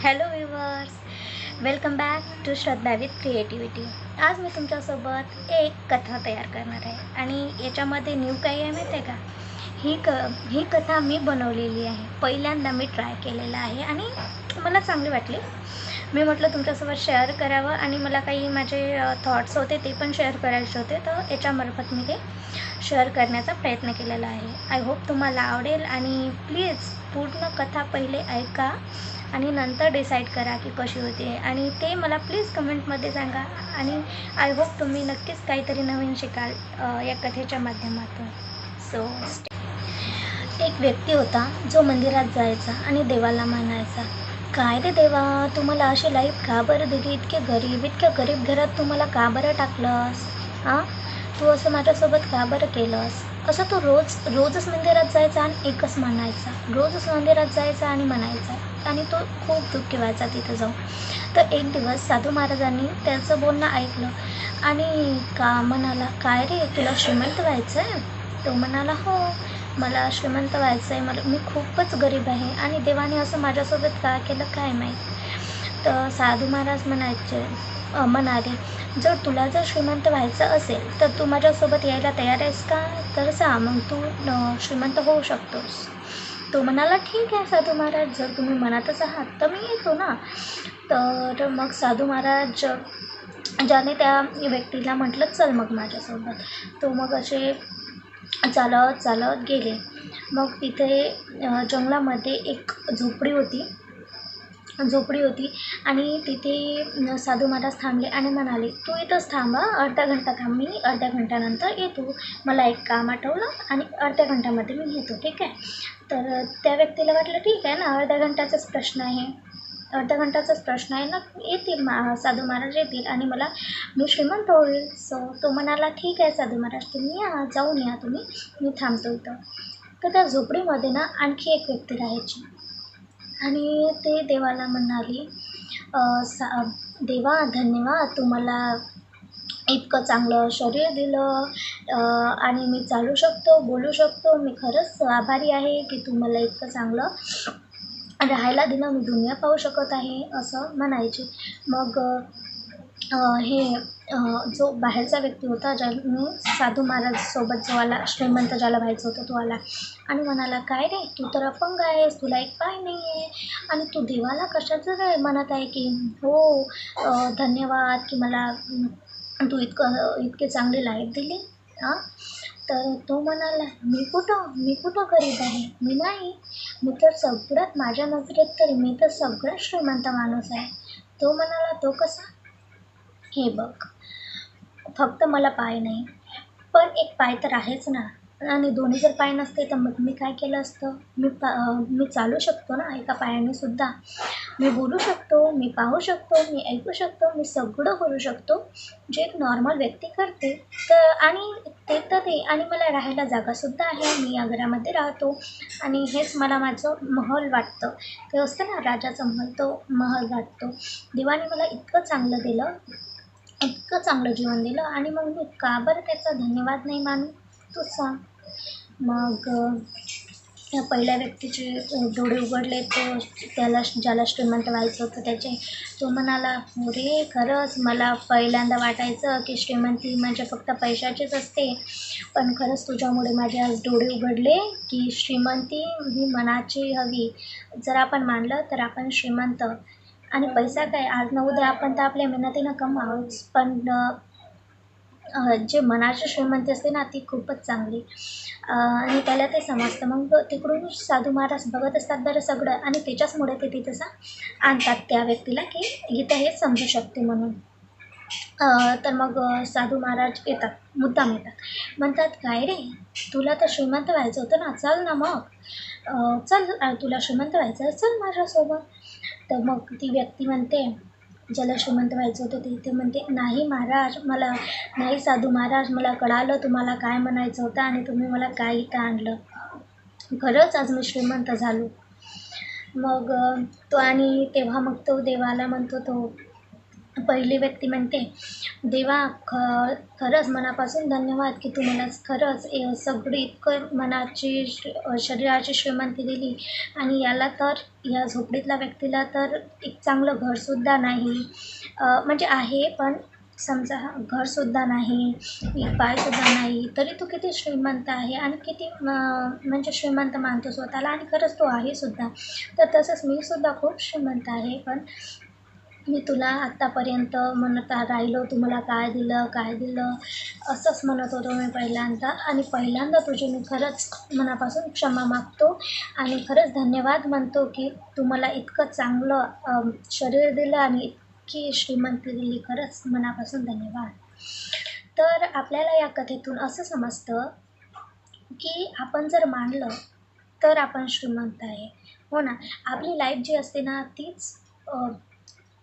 Hello viewers welcome back to Shraddha with creativity आज मी तुमच्यासोबत एक कथा तयार करणार आहे. आणि याच्यामध्ये न्यू काही आहे माहिती आहे का? ही क ही कथा मी बनवलेली आहे. पहिल्यांदा मी ट्राय केलेलं आहे. आणि मला चांगली वाटली. मी म्हटलं तुमच्यासोबत शेअर करावं आणि मला काही माझे थॉट्स होते ते पण शेअर करायचे होते. तर याच्यामार्फत मी ते शेअर करण्याचा प्रयत्न केलेला आहे. आय होप तुम्हाला आवडेल आणि प्लीज पूर्ण कथा पहिले ऐका आणि नंतर डिसाईड करा की कशी होती. आणि ते मला प्लीज कमेंटमध्ये सांगा आणि आय होप तुम्ही नक्कीच काहीतरी नवीन शिकाल या कथेच्या माध्यमातून. सो एक व्यक्ती होता जो मंदिरात जायचा आणि देवाला मानायचा. काय रे देवा? तुम्हाला अशी लाईफ का बरं दिली? इतके गरीब इतक्या गरीब घरात तुम्हाला का बरं टाकलंस? हां? तू असं माझ्यासोबत का बरं केलंस? असं तू रोज रोजच मंदिरात जायचा आणि एकच म्हणायचा. रोजच मंदिरात जायचा आणि म्हणायचा. आणि तो खूप दुःखी व्हायचा तिथं जाऊन. तर एक दिवस साधू महाराजांनी त्याचं बोलणं ऐकलं आणि का म्हणाला काय रे तुला श्रीमंत व्हायचं आहे तो म्हणाला हो. मला श्रीमंत व्हायचं आहे मला मी खूपच गरीब आहे आणि देवाने असं माझ्यासोबत का केलं काय माहीत? तर साधू महाराज म्हणायचे म्हणाले जर तुला जर श्रीमंत व्हायचं असेल तर तू माझ्यासोबत यायला तयार आहेस का? तर जा मग तू श्रीमंत होऊ शकतोस. तो म्हणाला ठीक आहे साधू महाराज जर तुम्ही मनातच आहात तर मी येतो ना. तर मग साधू महाराज ज्याने त्या व्यक्तीला म्हटलं चल मग माझ्यासोबत. तो मग असे चालत चालत गेले. मग तिथे जंगलामध्ये एक झोपडी होती. झोपडी होती आणि तिथे साधू महाराज थांबले आणि म्हणाले तू इथंच थांबा अर्धा घंटा थांब. मी अर्ध्या घंट्यानंतर येतो. मला एक काम आठवलं आणि अर्ध्या घंट्यामध्ये मी येतो ठीक आहे? तर त्या व्यक्तीला वाटलं ठीक आहे ना अर्ध्या घंट्याचाच प्रश्न आहे. अर्धा घंटाचाच प्रश्न आहे ना? येतील मा साधू महाराज येतील आणि मला मी श्रीमंत होईल. सो तो म्हणाला ठीक आहे साधू महाराज तुम्ही या जाऊन या तुम्ही. मी थांबतो इथं. तर त्या झोपडीमध्ये ना आणखी एक व्यक्ती राहायची. आणि ते देवाला म्हणाली सा देवा धन्यवाद तुम्हाला इतकं चांगलं शरीर दिलं. आणि मी चालू शकतो बोलू शकतो. मी खरंच आभारी आहे की तू मला इतकं चांगलं राहायला दिलं मी दुनिया पाहू शकत आहे असं म्हणायचे. मग हे जो बाहेरचा व्यक्ती होता ज्याने साधू महाराजसोबत जो आला श्रीमंत ज्याला व्हायचं होतं तो आला आणि म्हणाला काय रे तू तर अपंग आहेस तुला एक पाय नाही आहे आणि तू देवाला कशाचं काय म्हणत आहे की हो धन्यवाद की मला तू इतकं इतके चांगली लाईफ दिली हां? तर तो म्हणाला मी कुठं? मी कुठं गरीब आहे? मी नाही. मी तर सगळ्यात माझ्या नजरेत तरी मी तर सगळ्यात श्रीमंत माणूस आहे. तो म्हणाला तो कसा? हे बघ फक्त मला पाय नाही. पण एक पाय तर आहेच ना. आणि दोन्ही जर पाय नसते तर मग मी काय केलं असतं? मी पा मी चालू शकतो ना एका पायाने सुद्धा. मी बोलू शकतो मी पाहू शकतो मी ऐकू शकतो मी सगळं करू शकतो. जे एक नॉर्मल व्यक्ती करते तर आणि ते तर ते. आणि मला राहायला जागासुद्धा आहे. मी या घरामध्ये राहतो. आणि हेच मला माझं महल वाटतं. ते असतं ना राजाचं महल. तो महल वाटतो. देवाने मला इतकं चांगलं दिलं. इतकं चांगलं जीवन दिलं. आणि मग मी का बरं त्याचा धन्यवाद नाही मानू? तू सांग. मग त्या पहिल्या व्यक्तीचे डोळे उघडले तो त्याला ज्याला श्रीमंत व्हायचं होतं त्याचे तो म्हणाला अरे खरंच मला पहिल्यांदा वाटायचं की श्रीमंती म्हणजे फक्त पैशाचीच असते. पण खरंच तुझ्यामुळे माझे आज डोळे उघडले की श्रीमंती ही मनाची हवी. जर आपण मानलं तर आपण श्रीमंत. आणि पैसा काय? आज न उद्या आपण तर आपल्या मेहनतीनं कमावूच. पण जे मनाची श्रीमंती असते ना ती खूपच चांगली. आणि त्याला ते समजतं. मग तिकडून साधू महाराज बघत असतात बरं सगळं आणि त्याच्याचमुळे ते तिथं तसं आणतात त्या व्यक्तीला की गीता हे समजू शकते म्हणून. तर मग साधू महाराज येतात. मुद्दाम येतात. म्हणतात काय रे? तुला तर श्रीमंत व्हायचं होतं ना. चल ना मग. चल तुला श्रीमंत व्हायचं चल माझ्यासोबत. तर मग ती व्यक्ती म्हणते ज्याला श्रीमंत व्हायचं होतं ते इथे म्हणते नाही महाराज मला नाही साधू महाराज मला कळालं तुम्हाला काय म्हणायचं होतं आणि तुम्ही मला काय इथं आणलं. खरंच आज मी श्रीमंत झालो. मग तो आणि तेव्हा मग तो देवाला म्हणतो तो पहिली व्यक्ती म्हणते देवा ख खरंच मनापासून धन्यवाद की तू मला खरंच ए सगळी इतकं मनाची शरीराची श्रीमंती दिली. आणि याला तर या झोपडीतल्या व्यक्तीला तर एक चांगलं घरसुद्धा नाही. म्हणजे आहे पण समजा घरसुद्धा नाही एक पायसुद्धा नाही तरी तू किती श्रीमंत आहे आणि किती म्हणजे श्रीमंत मानतो स्वतःला आणि खरंच तो आहे सुद्धा तर तसंच मी सुद्धा खूप श्रीमंत आहे पण मी तुला आत्तापर्यंत म्हणत राहिलो तुम्हाला काय दिलं काय दिलं असंच म्हणत होतो मी पहिल्यांदा. आणि पहिल्यांदा तुझी मी खरंच मनापासून क्षमा मागतो आणि खरंच धन्यवाद म्हणतो की तू मला इतकं चांगलं शरीर दिलं आणि इतकी श्रीमंती दिली. खरंच मनापासून धन्यवाद. तर आपल्याला या कथेतून असं समजतं की आपण जर मानलं तर आपण श्रीमंत आहे. हो ना? आपली लाईफ जी असते ना तीच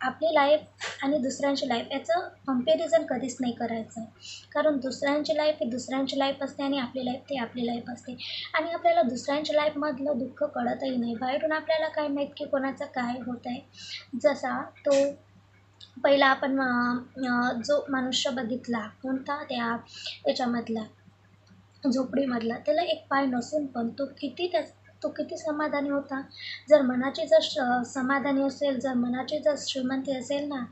आपली लाईफ आणि दुसऱ्यांची लाईफ याचं कंपॅरिझन कधीच नाही करायचं. कारण दुसऱ्यांची लाईफ ही दुसऱ्यांची लाईफ असते आणि आपली लाईफ ती आपली लाईफ असते. आणि आपल्याला दुसऱ्यांच्या लाईफमधलं दुःख कळतही नाही. बाहेरून आपल्याला काय माहीत की कोणाचं काय होत आहे जसा तो पहिला आपण जो मनुष्य बघितला कोणता त्या त्याच्यामधला झोपडीमधला त्याला एक पाय नसून पण तो किती त्या तो किती समाधानी होता. जर मनाची जर श समाधानी असेल जर मनाची जर श्रीमंती असेल ना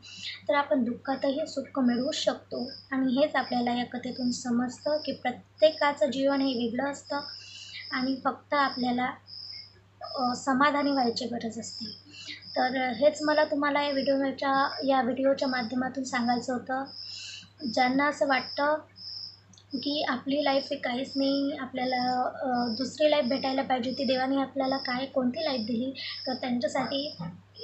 तर आपण दुःखातही सुख मिळवू शकतो. आणि हेच आपल्याला या कथेतून समजतं की प्रत्येकाचं जीवन हे वेगळं असतं आणि फक्त आपल्याला समाधानी व्हायची गरज असते. तर हेच मला तुम्हाला या व्हिडिओच्या या व्हिडिओच्या माध्यमातून सांगायचं होतं. ज्यांना असं वाटतं की आपली लाईफ हे काहीच नाही आपल्याला दुसरी लाईफ भेटायला पाहिजे ती देवाने आपल्याला काय कोणती लाईफ दिली? तर त्यांच्यासाठी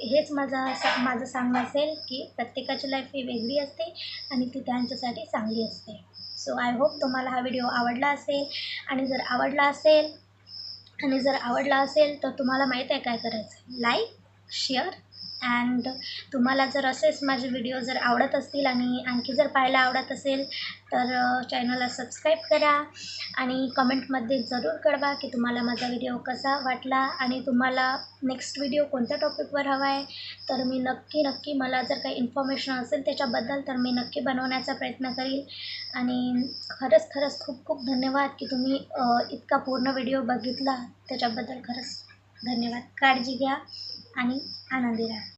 हेच माझा माझं सांगणं असेल की प्रत्येकाची लाईफ ही वेगळी असते आणि ती त्यांच्यासाठी चांगली असते. सो आय होप तुम्हाला हा व्हिडिओ आवडला असेल आणि जर आवडला असेल आणि जर आवडला असेल तर तुम्हाला माहीत आहे काय करायचं लाईक शेअर अँड तुम्हाला जर असेच माझे व्हिडिओ जर आवडत असतील आणि आणखी जर पाहायला आवडत असेल तर चॅनलला सबस्क्राईब करा आणि कमेंटमध्ये जरूर कळवा की तुम्हाला माझा व्हिडिओ कसा वाटला आणि तुम्हाला नेक्स्ट व्हिडिओ कोणत्या टॉपिकवर हवा आहे तर मी नक्की नक्की मला जर काही इन्फॉर्मेशन असेल त्याच्याबद्दल तर मी नक्की बनवण्याचा प्रयत्न करील. आणि खरंच खरंच खूप खूप धन्यवाद की तुम्ही इतका पूर्ण व्हिडिओ बघितला. त्याच्याबद्दल खरंच धन्यवाद. काळजी घ्या आणि आनंदी राहा.